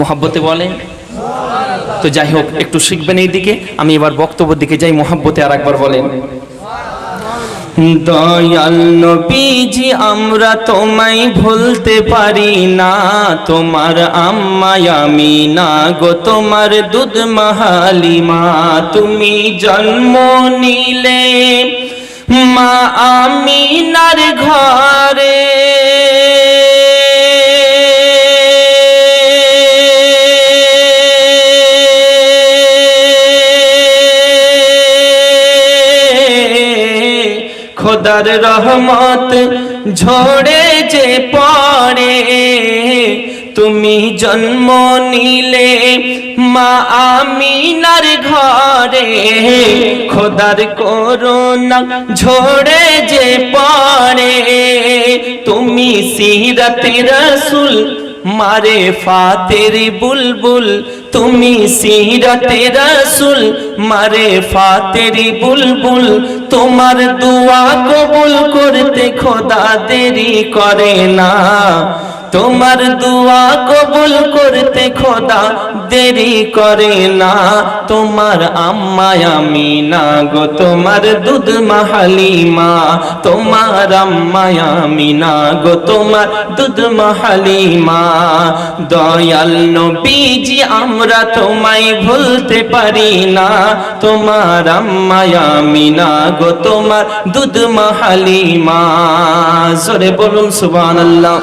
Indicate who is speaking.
Speaker 1: মোহাব্বতে বলেন তো যাই হোক একটু শিখবেন এই দিকে আমি এবার বক্তব্যের দিকে যাই, মোহাব্বতে আর একবার বলেন। দয়াল নবীজি, আমরা তোমায় ভুলতে পারি না। তোমার আম্মায় আমি না গো, তোমার দুধ মাহালিমা। তুমি জন্ম নিলে। মা আমিনার ঘরে খোদার রহমত ঝরে যে পড়ে, তুমি জন্ম নিলে মা আমিনার ঘরে। খোদার করোনা ঝরে যে পড়ে, তুমি সিরাতে রসুল মারে ফাতেরি বুলবুল, তুমি সিরাতে রাসুল। মারে ফাতেরি বুলবুল, তোমার দোয়া কবুল করতে খোদা দেরি করে না। তোমার দোয়া কবুল করতে খোদা দেরি করে না। তোমার আম্মায় আমি না গো, তোমার দুধ মাহালিমা। তোমার আম্মায় আমি না গো, তোমার দুধ মাহালিমা। দয়াল নবীজি, আমরা তোমায় ভুলতে পারি না। তোমার আম্মায় আমি না গো, তোমার দুধ মাহালিমা। জোরে বলুন সুবহানাল্লাহ।